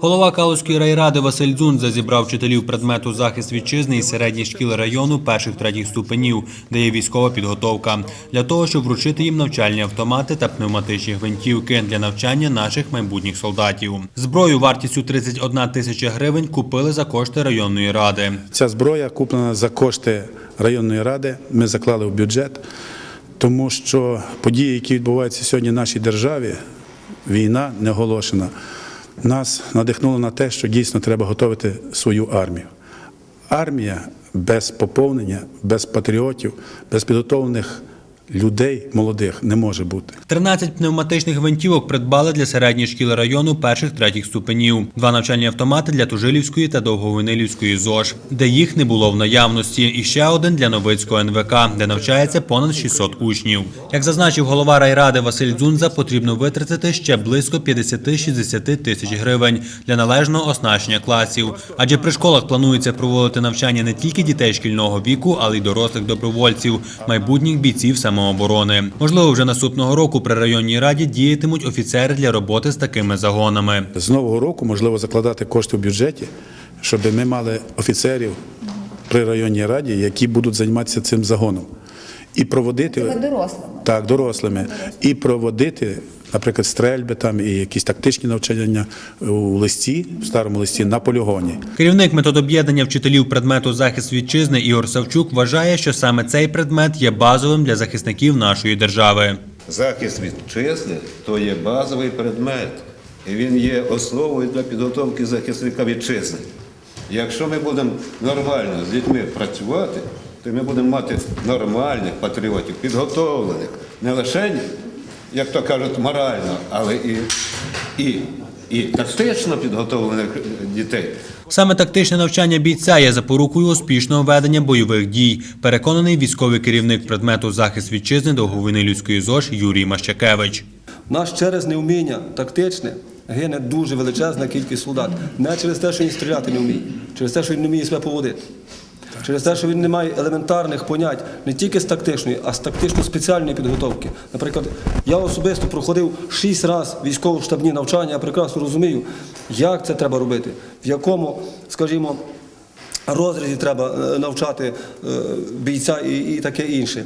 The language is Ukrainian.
Голова Калузької райради Василь Дзунза зібрав вчителів предмету захист вітчизни і середніх шкіл району перших третіх ступенів, де є військова підготовка, для того, щоб вручити їм навчальні автомати та пневматичні гвинтівки для навчання наших майбутніх солдатів. Зброю вартістю 31 тисяча гривень купили за кошти районної ради. Ця зброя куплена за кошти районної ради. Ми заклали в бюджет, тому що події, які відбуваються сьогодні в нашій державі, війна не оголошена, нас надихнуло на те, що дійсно треба готувати свою армію. Армія без поповнення, без патріотів, без підготовлених людей молодих не може бути. 13 пневматичних гвинтівок придбали для середніх шкіл району перших третіх ступенів, два навчальні автомати для Тужилівської та Довговинилівської ЗОЖ, де їх не було в наявності, і ще один для Новицького НВК, де навчається понад 600 учнів. Як зазначив голова райради Василь Дзунза, потрібно витратити ще близько 50-60 тисяч гривень для належного оснащення класів. Адже при школах планується проводити навчання не тільки дітей шкільного віку, але й дорослих добровольців, майбутніх бійців самооборони. Можливо, вже наступного року при районній раді діятимуть офіцери для роботи з такими загонами. З нового року можливо закладати кошти в бюджеті, щоб ми мали офіцерів при районній раді, які будуть займатися цим загоном. І проводити дорослими. так, дорослими, і проводити, наприклад, стрельби там і якісь тактичні навчання у листі, в старому листі на полігоні. Керівник методоб'єднання вчителів предмету захист вітчизни Ігор Савчук вважає, що саме цей предмет є базовим для захисників нашої держави. Захист вітчизни то є базовий предмет, і він є основою для підготовки захисника вітчизни. Якщо ми будемо нормально з дітьми працювати, то ми будемо мати нормальних патріотів, підготовлених, не лише, як то кажуть, морально, але і, і, і тактично підготовлених дітей. Саме тактичне навчання бійця є запорукою успішного ведення бойових дій. Переконаний військовий керівник предмету захист вітчизни довговини людської ЗОЖ Юрій Мащакевич. Наш через невміння тактичне гине дуже величезна кількість солдат. Не через те, що він стріляти не вміє, через те, що він не вміє себе поводити. Через те, що він не має елементарних понять не тільки з тактичної, а з тактично-спеціальної підготовки. Наприклад, я особисто проходив шість разів військово-штабні навчання, я прекрасно розумію, як це треба робити, в якому, скажімо, розрізі треба е, навчати е, бійця і, і таке інше.